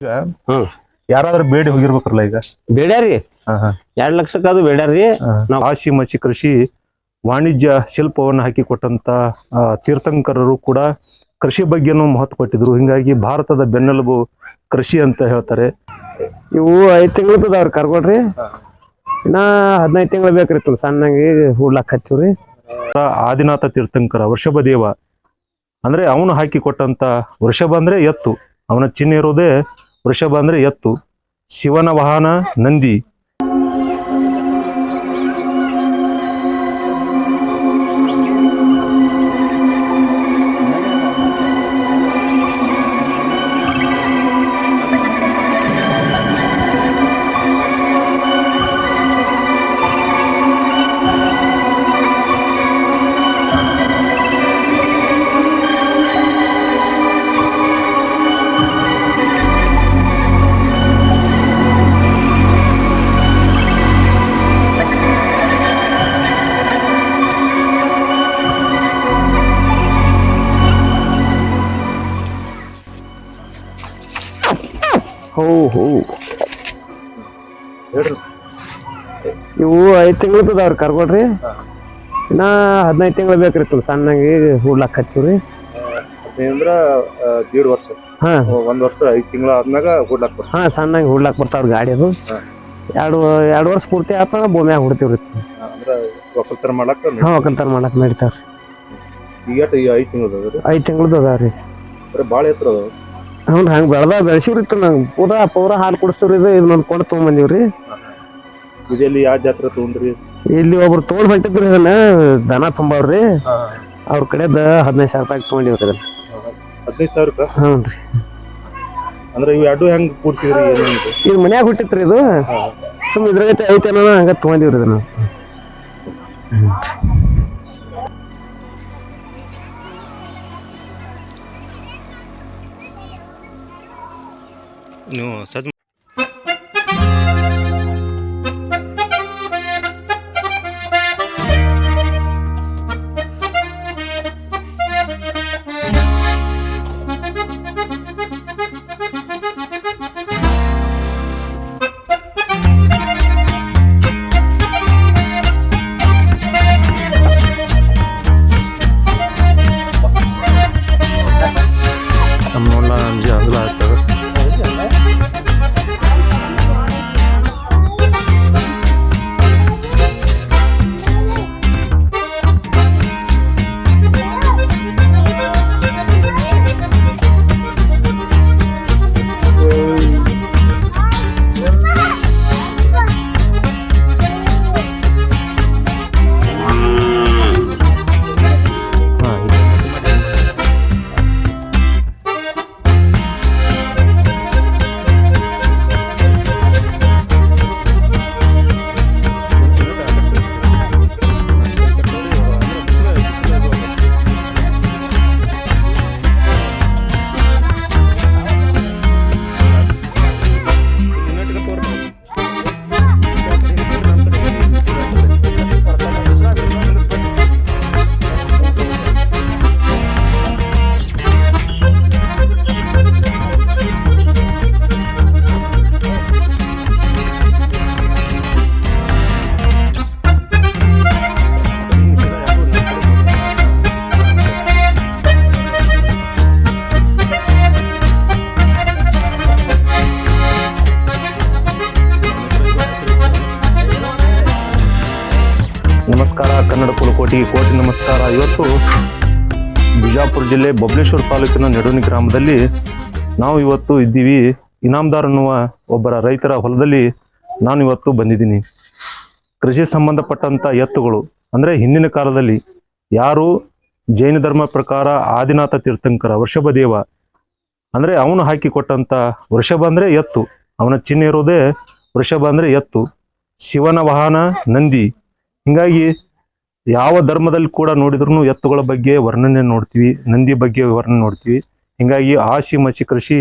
ಈಗ ಯಾರಾದ್ರೂ ಬೇಡಿ ಹೋಗಿರ್ಬೇಕ್ರಲ್ಲ ಈಗ? ಬೇಡ್ಯಾರಿ. ಎರಡ್ ಲಕ್ಷಕ್ಕಾದ್ರೂ ಅದು ಬೇಡ್ಯಾರಿ ನಾವು ಆಸಿ ಮಸಿ ಕೃಷಿ ವಾಣಿಜ್ಯ ಶಿಲ್ಪವನ್ನು ಹಾಕಿಕೊಟ್ಟಂತ ತೀರ್ಥಂಕರರು ಕೂಡ ಕೃಷಿ ಬಗ್ಗೆನೂ ಮಹತ್ವ ಕೊಟ್ಟಿದ್ರು. ಹಿಂಗಾಗಿ ಭಾರತದ ಬೆನ್ನೆಲುಬು ಕೃಷಿ ಅಂತ ಹೇಳ್ತಾರೆ. ಇವು ಐದ್ ತಿಂಗಳದ ಅವ್ರು ಕರ್ಕೊಡ್ರಿ ಇನ್ನ ಹದಿನೈದು ತಿಂಗಳು ಬೇಕ್ರಿ ತುಲ್ ಸಣ್ಣಂಗಿ ಹೂಡ್ಲಾಕ್ ಹತ್ತಿವ್ರಿ. ಆದಿನಾಥ ತೀರ್ಥಂಕರ ವೃಷಭ ದೇವ. ಅಂದ್ರೆ ಅವನು ಹಾಕಿ ಕೊಟ್ಟಂತ ವೃಷಭ ಅಂದ್ರೆ ಎತ್ತು. ಅವನ ಚಿಹ್ನೆ ಇರೋದೇ ವೃಷಭ ಅಂದ್ರೆ ಎತ್ತು ಶಿವನ ವಾಹನ ನಂದಿ. ಹೋ ಹೋ. ಇವು ಐದು ತಿಂಗಳದ್ದು ಅದಾವ್ರಿ ಕರ್ಕೊಡ್ರಿ ಇನ್ನ ಹದಿನೈದು ತಿಂಗಳು ಬೇಕ್ರಿ ತುಲ್ ಸಣ್ಣಂಗಿ ಹೂಡ್ಲಾಕ್ ಹತ್ತಿವ್ರಿ. ಅಂದ್ರ ದೇಡ್ ವರ್ಷ. ಹಾ. ಒಂದು ವರ್ಷ ಐದು ತಿಂಗಳ ಆದ್ಮ್ಯಾಗ ಹೂಡ್ಲಾಕ್ ಹಾ ಸಣ್ಣಗೆ ಹೂಡ್ಲಾಕ್ ಬರ್ತಾವ್ರಿ ಗಾಡಿ ಅದು. ಎರಡು ಎರಡು ವರ್ಷ ಪೂರ್ತಿ ಆತಂದ್ರ ಭೂಮ್ಯಾಗ ಹುಡ್ತೀವ್ರಿ. ಅಂದ್ರೆ ಒಕ್ಕಲ್ತನ ಮಾಡಕ್ ಹಾ ಒಕ್ಕಲ್ತನ ಮಾಡಕ್ ನಡೀತಾವ್ರಿ. ಈಗ ಐದು ತಿಂಗಳ ಐದು ತಿಂಗಳದ್ದು ಅದಾವ್ರಿ. ಭಾಳ ಎತ್ತರ ಅದಾವ. ಹ್ಞೂ ಹಂಗೆ ಬೆಳ್ದ ಬೆಳೆಸಿವ್ರಿ ನಂಗೆ. ಪೂರಾ ಪೂರ ಹಾಲು ಕುಡಿಸ್ತೀವ್ರಿ ಇದು. ನನ್ನ ಕೊಂಡು ತೊಗೊಂಬಂದಿವ್ರಿ. ಇದೆಲ್ಲಿ ಯಾವ ಜಾತ್ರೆ ತೊಗೊಂಡ್ರಿ? ಇಲ್ಲಿ ಒಬ್ರು ತೊಗೊಂಡು ಹೊಂಟಿದ್ರಿ ಅದನ್ನ ದನ ತುಂಬವ್ರಿ. ಅವ್ರ ಕಡೆದ ಹದಿನೈದು ಸಾವಿರ ರೂಪಾಯಿ ತೊಗೊಂಡಿವ್ರಿ ಅದನ್ನ ಹದಿನೈದು ಸಾವಿರ ರೂಪಾಯಿ ಹ್ಞೂ ರೀ. ಅಂದ್ರೆ ಇವು ಎರಡು ಹೆಂಗೆ ಕೂಡ್ಸಿದ್ರಿ ಇದು ಮನ್ಯಾಗ ಹುಟ್ಟಿತ್ರಿ ಇದು. ಸುಮ್ಮನೆ ಇದ್ರಾಗೈತೆ ಐತೆ ಅನ್ನೋ ಹಂಗ ತೊಗೊಂಡಿವ್ರಿ ಇದನ್ನ. ನೀವು ಸಜ್ಜ ಜಿಲ್ಲೆ ಬಬಲೇಶ್ವರ ತಾಲೂಕಿನ ನೆಡೋನಿ ಗ್ರಾಮದಲ್ಲಿ ನಾವು ಇವತ್ತು ಇದ್ದೀವಿ. ಇನಾಮದಾರ್ ಅನ್ನುವ ಒಬ್ಬರ ರೈತರ ಹೊಲದಲ್ಲಿ ನಾನು ಇವತ್ತು ಬಂದಿದ್ದೀನಿ. ಕೃಷಿ ಸಂಬಂಧಪಟ್ಟಂತ ಎತ್ತುಗಳು, ಅಂದ್ರೆ ಹಿಂದಿನ ಕಾಲದಲ್ಲಿ ಯಾರು ಜೈನ ಧರ್ಮ ಪ್ರಕಾರ ಆದಿನಾಥ ತೀರ್ಥಂಕರ, ವೃಷಭ ದೇವ, ಅಂದ್ರೆ ಅವನು ಹಾಕಿ ಕೊಟ್ಟಂತ ವೃಷಭ ಅಂದರೆ ಎತ್ತು, ಅವನ ಚಿಹ್ನೆ ಇರೋದೇ ವೃಷಭ ಅಂದರೆ ಎತ್ತು, ಶಿವನ ವಾಹನ ನಂದಿ. ಹಿಂಗಾಗಿ ಯಾವ ಧರ್ಮದಲ್ಲಿ ಕೂಡ ನೋಡಿದ್ರು ಎತ್ತುಗಳ ಬಗ್ಗೆ ವರ್ಣನೆ ನೋಡ್ತೀವಿ, ನಂದಿ ಬಗ್ಗೆ ವರ್ಣನೆ ನೋಡ್ತೀವಿ. ಹಿಂಗಾಗಿ ಆಶಿ ಮಸಿ ಕೃಷಿ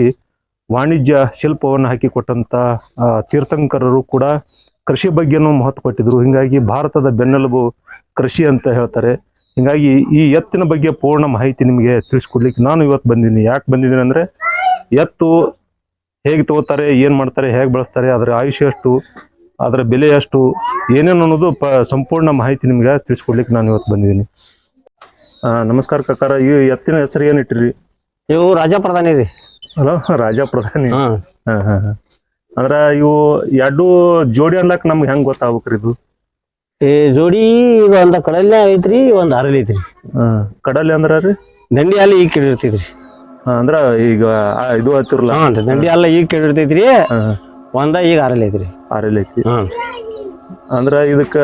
ವಾಣಿಜ್ಯ ಶಿಲ್ಪವನ್ನು ಹಾಕಿ ಕೊಟ್ಟಂತ ತೀರ್ಥಂಕರರು ಕೂಡ ಕೃಷಿ ಬಗ್ಗೆನೂ ಮಹತ್ವ ಕೊಟ್ಟಿದ್ರು. ಹಿಂಗಾಗಿ ಭಾರತದ ಬೆನ್ನೆಲುಬು ಕೃಷಿ ಅಂತ ಹೇಳ್ತಾರೆ. ಹಿಂಗಾಗಿ ಈ ಎತ್ತಿನ ಬಗ್ಗೆ ಪೂರ್ಣ ಮಾಹಿತಿ ನಿಮಗೆ ತಿಳಿಸ್ಕೊಡ್ಲಿಕ್ಕೆ ನಾನು ಇವತ್ತು ಬಂದಿದ್ದೀನಿ. ಯಾಕೆ ಬಂದಿದ್ದೀನಿ ಅಂದರೆ, ಎತ್ತು ಹೇಗೆ ತಗೋತಾರೆ, ಏನು ಮಾಡ್ತಾರೆ, ಹೇಗೆ ಬಳಸ್ತಾರೆ, ಅದರ ಆಯುಷ್ಯ ಎಷ್ಟು ಅದರ ಬೆಲೆ ಎಷ್ಟು ಏನೇನು ಅನ್ನೋದು ಪ ಸಂಪೂರ್ಣ ಮಾಹಿತಿ ನಿಮ್ಗೆ ತಿಳಿಸ್ಕೊಡ್ಲಿಕ್ಕೆ ನಾನು ಇವತ್ತು ಬಂದಿದ್ದೀನಿ. ಆ, ನಮಸ್ಕಾರ ಕಕ್ಕಾರ ಈ ಎತ್ತಿನ ಹೆಸರು ಏನು ಇಟ್ಟಿರಿ? ಇವು ರಾಜ ಪ್ರಧಾನಿ ರೀ. ಅಲೋ ರಾಜ ಪ್ರಧಾನಿ? ಹಾ. ಹಾ ಅಂದ್ರ ಇವು ಎರಡು ಜೋಡಿ ಅನ್ಲಕ್ ನಮ್ಗೆ ಹೆಂಗ್ ಗೊತ್ತಾಗ್ಬೇಕ್ರಿ ಇದು? ಈ ಜೋಡಿ ಒಂದ ಒಂದ್ ಕಡಲೆ ಐತ್ರಿ ಒಂದ್ ಅರಳಿ ಐತ್ರಿ. ಹಾ ಕಡಲೆ ಅಂದ್ರ ರೀ? ದಂಡಿ ಹಾಲು ಈಗ ಕೆಡಿರ್ತೈತ್ರಿ ಅಂದ್ರ ಈಗ ಆ, ಇದು ಹತ್ತಿರಲ್ಲ? ದಂಡಿ ಹಾಲು ಈಗ ಕೆಡಿರ್ತೈತ್ರಿ ಒಂದ ಈಗ ಆರಲ್ ಐತ್ರಿ. ಆರೆಲ್ ಐತಿ. ಹ್ಞೂ ಅಂದ್ರ ಇದಕ್ಕ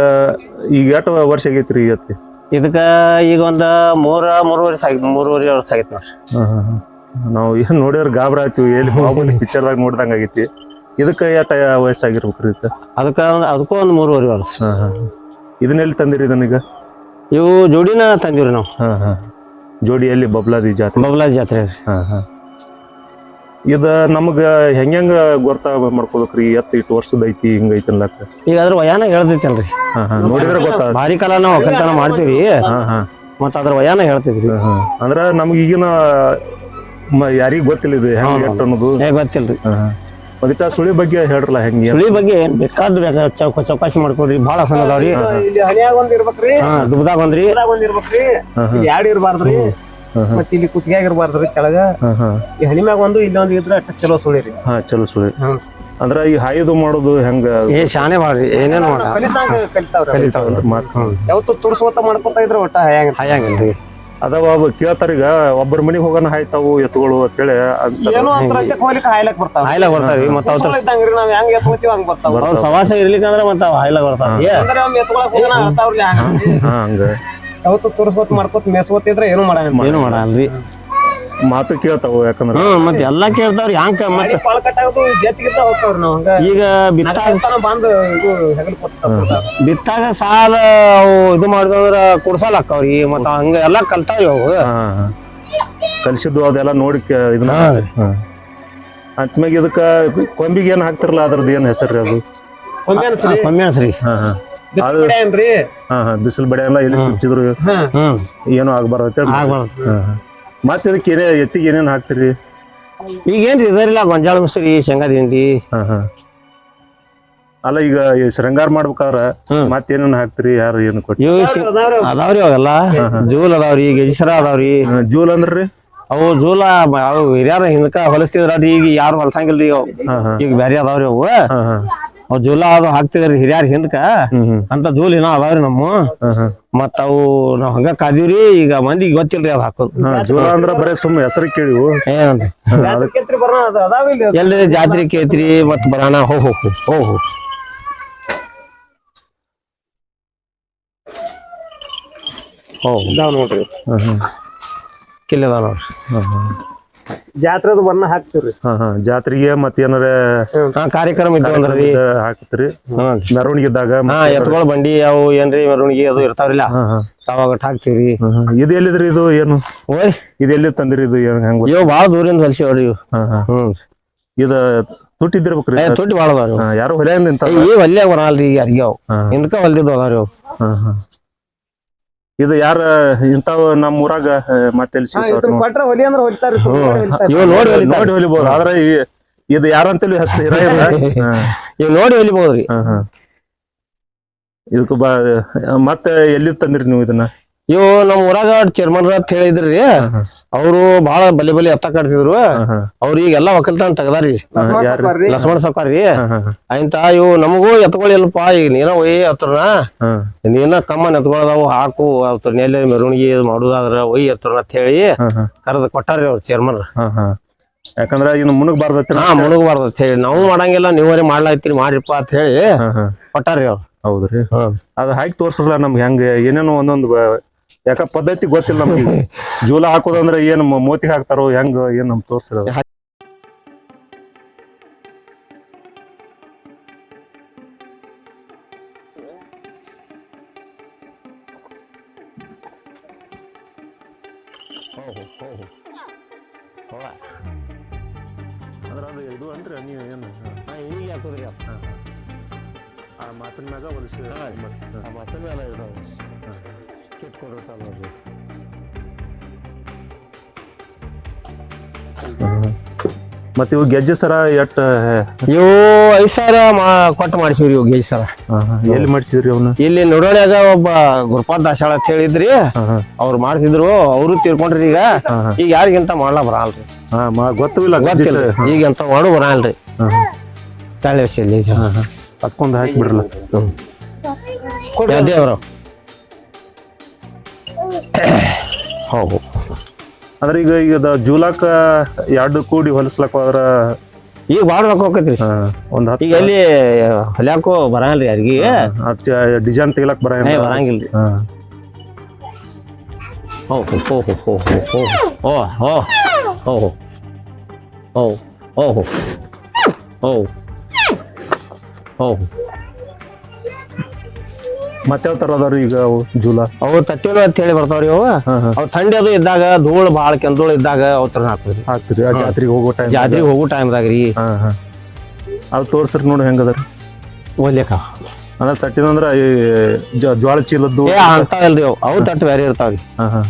ಈಗ ಎಷ್ಟು ವರ್ಷ ಆಗೈತ್ರಿ ಈ ಎತ್ತಿ ಇದಕ್ಕ ಈಗ ಒಂದ ಮೂರ ಮೂರುವರೆ ಸಾಗಿತ್ ಮೂರುವರೆ ವರ್ಷ ಆಗೈತಿ ನೋಡ್ರಿ. ಹಾ, ಹಾ, ಹಾ. ನಾವು ಏನ್ ನೋಡಿದ್ರ ಗಾಬರ ಆಯ್ತಿವಿ ಎಲ್ಲಿ ಬಾಹುಬಲಿ ಪಿಕ್ಚರ್ದಾಗ ನೋಡ್ದಂಗ ಆಗೈತಿ. ಇದಕ್ಕ ಎಷ್ಟ ವಯಸ್ಸಾಗಿರ್ಬೇಕ್ರಿ ಇದಕ್ಕ? ಅದಕ್ಕ ಒಂದ್- ಅದಕ್ಕೂ ಒಂದು ಮೂರುವರೆ ವರ್ಷ. ಹಾಂ ಹಾ. ಇದನ್ನ ಎಲ್ಲಿ ತಂದಿರಿ ಇದನ್ನೀಗ ಇವು ಜೋಡಿನ ತಂದಿವ್ರಿ ನಾವು. ಹಾ ಹಾ. ಜೋಡಿಯಲ್ಲಿ ಬಬ್ಲಾದಿ ಜಾತ್ರೆ? ಬಬ್ಲಾದಿ ಜಾತ್ರೆ ರೀ. ಹಾ ಹಾ. ಇದ ನಮಗ ಹೆಂಗ್ ಹೆಂಗ ಗೊತ್ತ ಮಾಡ್ಕೋಬೇಕ್ರಿ? ಎತ್ತ ಇಟ್ಟು ವರ್ಷದ ಐತಿ ಹಿಂಗೈತಿ ಅನ್ಲಕ್ಕ ಈಗ ಅದ್ರ ವಯಾನ ಹೇಳ್ತೈತಲ್ರಿ ನೋಡಿದ್ರೆ ಹಾ ನೋಡಿದ್ರೆ ಗೊತ್ತ ಭಾರಿ ಕಾಲ ನಾವು ಒಕ್ಕಲ್ತನ ಮಾಡ್ತೀವಿ. ಹಾ ಹಾ. ಮತ್ತ ಅದ್ರ ವಯಾನ ಹೇಳ್ತಿದ್ರಿ ಹಾ. ಅಂದ್ರ ನಮ್ಗ ಈಗಿನ ಯಾರಿಗ ಗೊತ್ತಿಲ್ಲ ಇದು ಹೆಂಗ್. ಅನ್ನೋದು ಏ ಗೊತ್ತಿಲ್ರಿ. ಅದಕ್ಕ ಸುಳಿ ಬಗ್ಗೆ ಹೇಳ್ರಲ್ಲ ಹೆಂಗ್? ಸುಳಿ ಬಗ್ಗೆ ಏನ್ ಬೇಕಾದ್ ಬೇಕಾ ಚೌಕ ಚೌಕಾಸಿ ಮಾಡ್ಕೊಡ್ರಿ. ಭಾಳ ಹಸನ ಅದಾವ್ರಿ. ಇಲ್ಲಿ ಹನಿಯಾಗ ಒಂದ್ ಇರ್ಬೇಕ್ರಿ. ಹಾ ದುಬ್ದಾಗ ಒಂದ್ರಿ. ಒಂದ್ ಇರ್ಬೇಕ್ರಿ. ಎರಡ್ ಇರ್ಬಾರ್ದ್ರಿ. ಹಾ, ಹಾ, ಮತ್ ಇಲ್ಲಿ ಕುತ್ತಿಗೆ ಇರ್ಬಾರ್ದ್ರಿ ಕೆಳಗ. ಈ ಹಣಿ ಈ ಹನಿಮ್ಯಾಗ ಒಂದು ಇಲ್ಲಿ ಒಂದ್ ಇದ್ರ ಅಷ್ಟ ಚಲೋ ಸುಳಿರಿ ಹಾ ಚಲೋ ಸುಳಿ. ಹ್ಮ್. ಅಂದ್ರ ಈ ಹಾಯ್ದು ಮಾಡೋದು ಹೆಂಗ? ಏ ಶಾನೆ ಬಾಳ್ರಿ ಏನೇನು ಮಾಡ ಕಲಿಸಾಂಗ ಕಲಿತಾವ್ರಿ ಕಲಿತಾವ್ರಿ. ಮಾತ್ ಯಾವತ್ತು ತುರ್ಸ್ಕೊತ ಮಾಡ್ಕೊತಾ ಇದ್ರ ಒಟ್ಟ ಹಾಯಂಗ ಹಾಯಾಗ್ರಿ ಅದಾವ ಅವ ಕೇಳ್ತಾರ ಈಗ ಒಬ್ಬರ ಮನಿಗೆ ಹೋಗೋಣ ಹಾಯ್ತಾವು ಎತ್ತುಗಳು ಅಂತೇಳಿ ಏನೋ ಅಂತ ರಾಜ್ಯಕ್ಕೆ ಹೋಗ್ಲಿಕ್ಕೆ ಹಾಯ್ಲಕ್ ಬರ್ತಾವ. ಹಾಯ್ಲಾಗ ಬರ್ತಾವ್ರಿ ಮತ್ತ ಅವ್ರ ಇದ್ದಂಗ್ರಿ ನಾವ್ ಹೆಂಗ್ ಎತ್ಕೊತೀವಿ ಹಂಗ್ ಬರ್ತಾವ. ಅವ್ರ ಸವಾಸ ಇರ್ಲಿಕ್ಕಂದ್ರ ಮತ್ತ ಅವ್ ಬರ್ತಾವ. ಬರ್ತಾವ್ರಿ ಅಂದ್ರೆ ಅವ್ನ್ ಎತ್ಕೊಳಕ್ ಹೋಗೋಣ ಹಂಗ. ಯಾವತ್ತು ತೋರಿಸ್ಕೊತ ಮಾಡ್ಕೊತ ಮೇಸ್ಕೊತಿದ್ರೆ ಏನು ಮಾಡಂಗಿಲ್ಲ. ಏನು ಮಾಡಲ್ರಿ ಮಾತು ಕೇಳ್ತಾವು ಯಾಕಂದ್ರ. ಹ್ಮ್ ಮತ್ ಎಲ್ಲಾ ಕೇಳ್ತಾವ್ರಿ ಹ್ಯಾಂಗ ಮತ್ತ ಮಳಿ ಪಾಳ ಕಟ್ಟಾಗದು ಜೆತ್ತಿಗಿದ್ದ ಹೋಗ್ತಾವ್ರಿ ನಾವ್. ಹಂಗ ಈಗ ಬಿತ್ತಾಗ ಬಂದು ಬಂದ್ ಇದು ಹೆಗಲ್ ಕೊಡ್ತಾವ ಬಿತ್ತಾಗ ಸಾಲ ಅವು ಇದು ಮಾಡಿದ್ರ ಕುಡ್ಸಲ್ ಹಾಕಾವ್ರಿ ಮತ್ತ ಹಂಗ ಎಲ್ಲಾ ಕಲ್ತಾವ್ರಿ ಅವು. ಕಲ್ಸಿದ್ದು ಅದೆಲ್ಲ ನೋಡಿ ಕೆ- ಇದನ್ನ ಹಾ. ಹಾ. ಅಂತ್ಮ್ಯಾಗ ಇದಕ್ಕ ಕೊಂಬಿಗೆ ಏನ್ ಹಾಕ್ತಿರಲ್ಲ ಅದ್ರದ್ದು ಏನ್ ಹೆಸರ್ರಿ ಅದು? ಕೊಂಬೆ ಅನ್ಸ್ರಿ. ಕಮ್ಮಿ ಅನ್ಸ್ರಿ. ಹಾ ಹಾ. ಏನ್ರಿ ಹಾ ಹಾ ಬಿಸಿಲು ಬಡೆ ಎಲ್ಲ ಎಲ್ಲಿ ಹ್ಮ್. ಚುಚ್ಚಿದ್ರು ಏನು ಆಗ್ಬಾರ್ದು ಅಂತೇಳಿ ಆಗ್ಬಾರ್ದು. ಹಾ, ಹಾ. ಮತ್ತೆ ಇದಕ್ಕೆ ಏನೇ ಎತ್ತಿಗೆ ಏನೇನ್ ಹಾಕ್ತಿರಿ? ಈಗ ಏನ್ರಿ ಇದರಿಲ್ಲ ಗೊಂಜಾಳ ಮಸೂರಿ ಶೇಂಗಾ ತಿಂಡಿ ಹಾ ಹಾ. ಅಲ್ಲ ಈಗ ಈ ಶೃಂಗಾರ ಮಾಡ್ಬೇಕಾದ್ರ ಹ್ಮ್. ಮತ್ತೇನೇನ್ ಹಾಕ್ತಿರಿ? ಯಾರು ಏನು ಕೊಟ್ಟಿ ಇವು ಶೇ- ಅದಾವ್ರಿ ಅದಾವ್ರಿ ಅವೆಲ್ಲ. ಜೂಲ್ ಅದಾವ್ರಿ ಗೆಜಿಸರ ಅದಾವ್ರಿ. ಜೂಲ್ ಅಂದ್ರಿ? ಅವು ಜೂಲ ಅವು ಹಿರಿಯರ ಹಿಂದಕ ಹೊಲಸ್ತಿದ್ರಿ ಈಗ ಯಾರು ಹೊಲಸಂಗಿಲ್ರಿ ಅವು. ಹಾ ಹಾ. ಈಗ ಬ್ಯಾರೆ ಅದಾವ್ರಿ ಅವು. ಹಾ ಹಾ. ಅವು ಜೂಲ ಅದು ಹಾಕ್ತಿದ್ರಿ ಹಿರಿಯರ್ ಹಿಂದಕ. ಅಂತ ಜೂಲ್ ಏನೋ ಅದಾವ್ರಿ ನಮ್ಮ. ಮತ್ತ ಅವು ನಾವ್ ಹಂಗ ಕಾದಿವ್ರಿ ಈಗ ಮಂದಿಗೆ ಗೊತ್ತಿಲ್ರಿ ಅದ್ ಹಾಕೋದು. ಜೂಲ ಅಂದ್ರ ಬರೇ ಸುಮ್ ಹೆಸರು ಕೇಳಿವು. ಏನಂದ್ರಿ ಕೆತ್ರಿ ಬರೋಣ ಅದಾವಿಲ್ಲ ಎಲ್ರಿ ಜಾತ್ರೆ ಕೇತ್ರಿ ಮತ್ ಬರೋಣ ಹೋ ಹೋ ಹೋ ಹೋ ಹೋ. ನೋಡ್ರಿ. ಕಿಲ್ಲದ ನೋಡ್ರಿ ಜಾತ್ರೆದು ಬಣ್ಣ ಹಾಕ್ತಿವ್ರಿ. ಹಾ ಹಾ. ಜಾತ್ರೆಗೆ ಮತ್ತೇನಾರ ಹಾ ಕಾರ್ಯಕ್ರಮ ಇದ್ದು ಅಂದ್ರಿ ಹಾಕ್ತಿರಿ ಮೆರವಣಿಗೆ ಇದ್ದಾಗ ಹಾ. ಎತ್ಕೊಳ್ ಬಂಡಿ ಅವು ಏನ್ರಿ ಮೆರವಣಿಗೆ ಅದು ಇರ್ತಾವ್ರಿಲ್ಲ. ಹಾ ಹಾ. ಅವಾಗ ಹಾಕ್ತಿವ್ರಿ. ಇದು ಎಲ್ಲಿದ್ರಿ ಇದು ಏನು? ಓಯ್ ಇದು ಎಲ್ಲಿ ತಂದಿರಿ ಇದು ಏನ್ ಹೆಂಗ್ ಇವ್ ಬಾಳ ದೂರಿಂದ ಹೊಲಸಿವ್ರಿ ಇವ್. ಹಾ ಹಾ. ಹ್ಮ್. ಇದು ತುಟ್ಟಿದ್ದಿರ್ಬೇಕ್ರಿ ತುಟ್ಟಿ ಬಾಳ ಅದಾವ್ರಿ ಯಾರು ಹೊಲೆಯಿಂದ ಈ ಹೊಲ್ಯಾಗ ಬರಲ್ರಿ ಈಗ ಯಾರಿಗೆ ಅವು ಹಿಂದ್ಕ ಹಿಂದಕ ಹೊಲ್ದಿದ್ದು ಅದಾವ್ರಿ ಅವು ಹಾ, ಹಾ. ಇದು ಯಾರ ಇಂತಾವ ನಮ್ಮ ಊರಾಗ ಮತ್ತೆ ಮತ್ತೆಲ್ಲಿ ಹಾ ಸಿಗ್ತಾವ್ರಿ ಇದ್ರ ಕೊಟ್ರ ಹೊಲಿ ಅಂದ್ರ ಹೊಲಿತಾರಿ ಇವ್ ನೋಡಿ ನೋಡಿ ಹೊಲಿಬಹುದು ಆದ್ರೆ ಇದು ಯಾರಂತೇಳಿ ಹಚ್ಚ ಇವ್ ನೋಡಿ ಹೊಲಿಬಹುದ್ರಿ ಹಾ, ಹಾ. ಇದಕ್ಕೂ ಬಾ ಮತ್ತೆ ಎಲ್ಲಿ ತಂದಿರಿ ನೀವು ಇದನ್ನ? ಇವ್ ನಮ್ ಊರಾಗ ಚೇರ್ಮನ್ ಅಂತ ಹೇಳಿದ್ರಿ. ಅವ್ರು ಬಹಳ ಬಲಿ ಬಲಿ ಎತ್ತ ಕಟ್ತಿದ್ರು ಅವ್ರು ಈಗ ಎಲ್ಲಾ ಒಕ್ಕಲ್ತನ ತೆಗದಾರಿ? ಲಕ್ಷ್ಮಣ ಹಾ, ಹಾ, ಇವು ನಮಗೂ ಎತ್ಕೊಳ್ಳಿಲ್ಲಪ್ಪ. ಈಗ ನೀನ ಒಯ್ ಹತ್ರನ ನೀನ ಕಮ್ಮನ್ ಎತ್ಕೊಳ್ಳೋದಾವು ಹಾಕು ಅವ್ರ ನೆಲೆ ಮೆರವಣಿಗೆ ಮಾಡುದಾದ್ರ ಒಯ್ ಎತ್ತರ ಅಂತ ಹೇಳಿ ಕರೆದು ಕೊಟ್ಟಾರಿ ಅವ್ರ ಚೇರ್ಮನ್. ಯಾಕಂದ್ರ ಇನ್ನು ಮುಣಗ್ಬಾರ್ದತ್ತ ಹಾ ಮುಳುಗಬಾರ್ದು ಅಂತ ಹೇಳಿ. ನಾವು ಮಾಡಂಗಿಲ್ಲ ನೀವರೇ ಮಾಡ್ಲಾಯ್ತೀರಿ ಮಾಡ್ರಿಪ್ಪ ಅಂತ ಹೇಳಿ ಕೊಟ್ಟಾರಿ ಅವ್ರು. ಹೌದ್ರಿ. ಅದ ಹಾಕಿ ತೋರ್ಸಲ್ಲ ನಮ್ಗೆ ಹೆಂಗ ಏನೇನೋ ಒಂದೊಂದು ಯಾಕ ಪದ್ಧತಿ ಗೊತ್ತಿಲ್ಲ ನಮ್ಗೆ ಜೂಲ ಹಾಕೋದಂದ್ರೆ ಏನ್ ಮೋತಿ ಹಾಕ್ತಾರೋ ಹೆಂಗ ಏನ್ ನಮ್ ತೋರ್ಸಿರ? ಅಂದ್ರ ಅದು ಇದು ಅಂದ್ರೆ ನೀವು ಏನು? ಈಗ ಹಾಕುದ್ರಿ ಆ ಮಾತಿನ ಮ್ಯಾಗ ಹೊಲಿಸಿ ಮಾತಿನ ಮ್ಯಾಲ ಇರ್ತಾವ. ಕಿಟ್ಕೊಂಡಿರ್ತಾವ ನೋಡ್ರಿ ಮತ್ತೆ ಇವು ಗೆಜ್ಜೆ ಸರ ಎಟ್ ಇವು ಐದು ಸಾವಿರ ಮಾ ಕೊಟ್ಟು ಮಾಡಿಸಿವ್ರಿ ಇವು ಗೆಜ್ಜೆ ಸರ. ಎಲ್ಲಿ ಮಾಡಿಸಿದ್ರಿ ಅವನ್ನ ಇಲ್ಲಿ ನೋಡೋಣ್ಯಾಗ ಒಬ್ಬ ಗುರುಪಾದ್ ದಾಸಾಳ ಅಂತ ಹೇಳಿದ್ರಿ. ಅವ್ರು ಮಾಡ್ತಿದ್ರು ಅವರು ತೀರ್ಕೊಂಡ್ರಿ ಈಗ. ಈಗ ಯಾರಿಗಿಂತ ಮಾಡ್ಲಾ ಬರಲ್ರಿ. ಹಾ ಮಾ ಗೊತ್ತಿಲ್ಲ. ಗೊತ್ತಿಲ್ಲ ಈಗ ಎಂತ ಮಾಡು ಬರಲ್ರಿ. ತಾಳೆ ವಿಷಯ. ಹತ್ಕೊಂಡ್ ಹಾಕಿ ಬಿಡ್ರಲ್ಲ. ದೇವ್ರು. ಹೌದು ಅಂದ್ರೆ ಈಗ ಈಗ ಜೂಲಾಕ ಎರಡು ಕೂಡಿ ಹೊಲಿಸ್ಲಕ್ ಹೋದ್ರ ಈಗ ಬಾಡ್ ಹಾಕೋಕತ್ರಿ ಒಂದ್ ಈಗ ಎಲ್ಲಿ ಹೊಲ್ಯಾಕೋ ಬರಂಗಿಲ್ಲ ಅರ್ಗಿ ಹತ್ತು ಡಿಸೈನ್ ತೆಗಿಲಕ್ ಬರಂಗಿಲ್ಲ ಬರಂಗಿಲ್ರಿ ಓ ಓ ಹೋ ಓ ಹೋ ಓ ಹೋ ಓ ಓ ಓ ಓ ಓ ಓ ಹೋ ಹೋ ಮತ್ತೆ ತರ ಅದಾವ್ರಿ ಈಗ ಅವು ಜೂಲಾ? ಅವು ತಟ್ಟೆಲು ಅಂತ ಹೇಳಿ ಬರ್ತಾವ್ರಿ ಅವು. ಹಾ ಹಾ. ಅವು ಥಂಡಿ ಅದು ಇದ್ದಾಗ ಧೂಳು ಭಾಳ ಕೆಂದೂಳು ಇದ್ದಾಗ ಅವ್ ತರ ಹಾಕ್ತೀವಿ ಹಾಕ್ತಿರಿ ಆ ಜಾತ್ರೆಗೆ ಹೋಗೋ ಟೈಮ್ ಜಾತ್ರೆಗೆ ಹೋಗೋ ಟೈಮ್ದಾಗ ರೀ. ಹಾ ಹಾ. ಅದು ತೋರ್ಸ್ರಿ ನೋಡಿ ಹೆಂಗದರಿ ಒಲ್ಲೇಕ ಅಂದ್ರೆ ತಟ್ಟಿದಂದ್ರ ಈ ಜ- ಜ್ವಾಳ ಚೀಲದ್ದು ಏ ಅಂತಾವಲ್ರಿ ಅವು. ಅವು ತಟ್ಟು ಬೇರೆ ಇರ್ತಾವ್ರಿ. ಹಾ ಹಾ.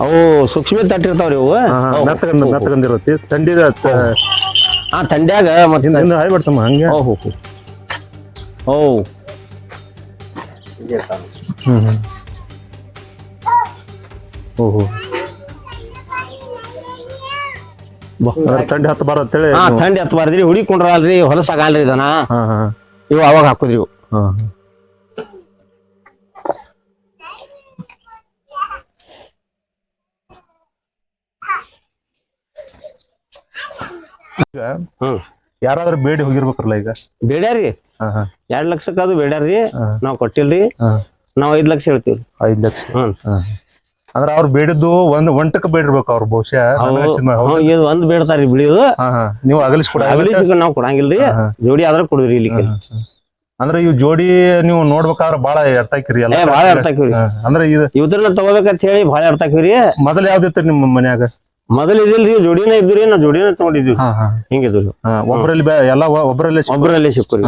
ಅವು ಸೂಕ್ಷ್ಮ ತಟ್ಟು ಇರ್ತಾವ್ರಿ ಅವು. ಹಾ, ಹಾ. ಅವು. ಮೆತ್ತಗಂದ ಮೆತ್ತಗಂದಿರತ್ತಿ ಥಂಡಿದ ಆ ಥಂಡ್ಯಾಗ ಮತ್ತೆ ಹಾಯ್ ಬಿಡ್ತಮ್ಮ ಹಂಗೆ? ಓ ಹೋ ಓ చేస్తాను ಓಹೋ. ತಂಡಿ ಹತ್ತು ಬರತ್ ಹೇಳಿ ಹಾ ಥಂಡಿ ಹತ್ತು ಬಾರದ್ರಿ ಹುಡಿಕೊಂಡ್ರಲ್ರಿ ಹೊಲಸಾಗಲ್ರಿ ಇದನ್ನ. ಇವು ಅವಾಗ ಹಾಕುದ್ರಿ ಇವು. ಈಗ ಹ್ಮ್. ಯಾರಾದ್ರೂ ಬೇಡಿ ಹೋಗಿರ್ಬೇಕ್ರಲ್ಲ ಈಗ? ಬೇಡ್ಯಾರಿ. ಹಾ ಹಾ. ಎರಡ್ ಲಕ್ಷಕ್ಕ ಅದು ಬೇಡ್ಯಾರಿ. ನಾವ್ ಕೊಟ್ಟಿಲ್ರಿ. ನಾವ್ ಐದ್ ಲಕ್ಷ ಹೇಳ್ತೀವಿ ಐದ್ ಲಕ್ಷ. ಹ್ಮ್. ಅಂದ್ರೆ ಅವ್ರು ಬೇಡಿದ್ದು ಒಂದ್ ಒಂಟಕ್ ಬೇಡಿರ್ಬೇಕು ಅವ್ರು ಬಹುಶಃ. ನನಗ್ ಅನ್ಸಿದ್ ಮಾ- ಹೌದು. ಇದು ಒಂದ್ ಬೇಡ್ತಾರಿ ಬಿಳಿಯೋದು ಹಾ ಹಾ. ನೀವು ಅಗಲಿಸ್ಕೊಡ ಅಗಲಿಸಿಕ ನಾವ್ ಕೊಡಂಗಿಲ್ರಿ. ಹಾ. ಜೋಡಿ ಆದ್ರ ಕೊಡುದ್ರಿ ಇಲ್ಲಿ ಅಂದ್ರೆ ಇವ್ ಜೋಡಿ ನೀವು ನೋಡ್ಬೇಕಾದ್ರ ಬಾಳ ಎರ್ತಾಕಿರಿ ಎಲ್ಲ ಏ. ಅಂದ್ರೆ ಇದು ಇವ್ರನ್ನ ತಗೋಬೇಕಂತ ಹೇಳಿ ಭಾಳ ಇರ್ತಾಕ್ರಿ ಮೊದಲ ಯಾವ್ದಿತ್ತು ನಿಮ್ಮ ಮನ್ಯಾಗ? ಮೊದಲ ಇದಿಲ್ರಿ ಜೋಡಿನ ಇದ್ರಿ ನಾ ಜೋಡಿನ ತಗೊಂಡಿದ್ವಿ. ಹಿಂಗ ಇದ್ರಿ ಒಬ್ಬರಲ್ಲಿ ಎಲ್ಲಾ ಒಬ್ಬರಲ್ಲೇ ಒಬ್ಬರಲ್ಲೇ ಸಿಕ್ಕರಿ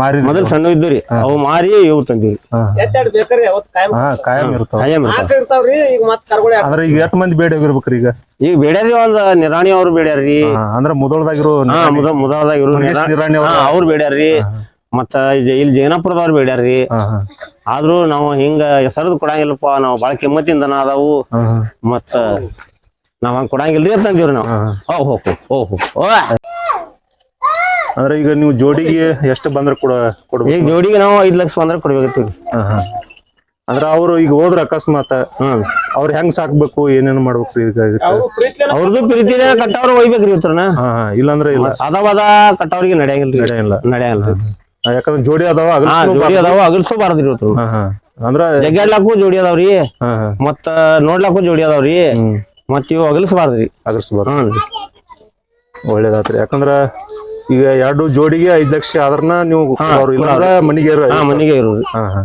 ಮಾರಿ. ಮೊದಲ ಸಣ್ಣ ಇದ್ರಿ ಅವ್ ಮಾರಿ ಇವ್ ತಂದಿವಿ. ಕಾಯಂ ಇರ್ತಾವ. ಈಗ ಎಷ್ಟ್ ಮಂದಿ ಬೇಡ ಹೋಗಿರ್ಬೇಕ್ರಿ ಈಗ? ಈಗ ಬೇಡ್ಯಾರಿ ಒಂದ್ ನಿರಾಣಿ ಅವ್ರು ಬೇಡ್ಯಾರ್ರಿ. ಅಂದ್ರ ಮುದೋಳ್ದಾಗಿರೋ ಮುದೋಳ್ದಾಗಿರೋ ನಿರಾಣಿ ಅವ್ರು. ಬೇಡ್ಯಾರ್ರಿ. ಮತ್ತ ಇಲ್ಲಿ ಜೈನಪುರದವ್ರು ಬೇಡ್ಯಾರಿ ಹಾ ಹಾ. ಆದ್ರೂ ನಾವು ಹಿಂಗ ಹೆಸರದ್ ಕೊಡಂಗಿಲ್ಲಪ್ಪ ನಾವು ಬಾಳ ಕಿಮ್ಮತ್ತಿಂದ ಅದಾವು. ಮತ್ತ ನಾವ್ ಹಂಗ ಕೊಡಂಗಿಲ್ರಿ ಅಂತ ಅಂದಿವ್ರಿ ನಾವು. ಹಾ. ಓ ಹೋ ಓ ಅಂದ್ರೆ ಈಗ ನೀವು ಜೋಡಿಗೆ ಎಷ್ಟು ಬಂದ್ರೆ ಕೊಡ ಕೊಡ್ಬೇಕು? ಈಗ ಜೋಡಿಗೆ ನಾವು ಐದ್ ಲಕ್ಷ ಬಂದ್ರೆ ಕೊಡ್ಬೇಕತ್ತೀವಿ. ಅಂದ್ರೆ ಅವ್ರು ಈಗ ಹೋದ್ರ ಅಕಸ್ಮಾತ್ ಹ್ಮ್. ಅವ್ರ ಹೆಂಗ್ ಸಾಕ್ಬೇಕು ಏನೇನ್ ಮಾಡ್ಬೇಕು ಈಗ ಅವ್ರದ್ದು ಪ್ರೀತಿನೇ ಕಟ್ಟವ್ರ ಒಯ್ಬೇಕ್ರಿ ಇವ್ರನ್ನ ಇಲ್ಲಾಂದ್ರೆ ಇಲ್ಲ. ಸಾದಾವಾದ ಕಟ್ಟವ್ರಿಗೆ ನಡೆಯಂಗಿಲ್ಲ. ನಡೆಯಲ್ಲ ನಡೆಯಲ್ಲ ಯಾಕಂದ್ರೆ ಜೋಡಿ ಅದಾವ ಹಾ ಜೋಡಿ ಅದಾವ ಇವತ್ತು ಹಾ ಹಾ. ಅಂದ್ರ ಜಗ್ಗಾಡ್ಲಾಕು ಜೋಡಿ ಅದಾವ್ರಿ. ಹಾ ಹಾ. ಮತ್ತ ನೋಡ್ಲಾಕು ಜೋಡಿ ಅದಾವ್ರಿ. ಮತ್ತ ಮತ್ ಇವು ಅಗಲ್ಸಬಾರ್ದ್ರಿ. ಅಗಲ್ಸಬಾರ್ದು. ಒಳ್ಳೇದಾತ್ರಿ. ಯಾಕಂದ್ರ ಈಗ ಎರಡು ಜೋಡಿಗೆ ಐದ್ ಲಕ್ಷ ಆದ್ರನ ನೀವು ಇಲ್ಲಾಂದ್ರ ಮನಿಗೆ ಹಾ ಮನಿಗೆ ಇರೋದು ಹಾ ಹಾ.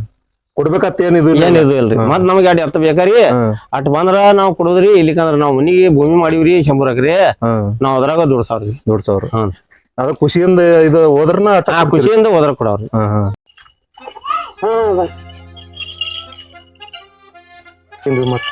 ಕೊಡ್ಬೇಕತ್ತ ಏನಿದು ಏನಿದು ಇಲ್ರಿ. ಮತ್ ನಮಗೆ ಅಡ್ ಎತ್ತ ಬೇಕಾರಿ. ಹಾ. ಅಟ್ ಬಂದ್ರ ನಾವ್ ಕೊಡುದ್ರಿ ಇಲ್ಲಿಕಂದ್ರ ನಾವ್ ಮನಿಗೆ ಭೂಮಿ ಮಾಡಿವ್ರಿ ಶಂಬರ್ ಹಾಕ್ರಿ. ಹಾ. ನಾವ್ ಅದ್ರಾಗ ದೊಡ್ಸಾವ್ರಿ ದೊಡ್ಸಾವ್ರಿ ಹ್ಮ್. ಅದ ಖುಷಿಯಿಂದ ಇದು ಹೋದ್ರನ ಆ ಖುಷಿಯಿಂದ ಹೋದ್ರ ಕೊಡವ್ರಿ ಹಾ ಹಾ. ಹಿಂಗ್ ಮತ್ತ್.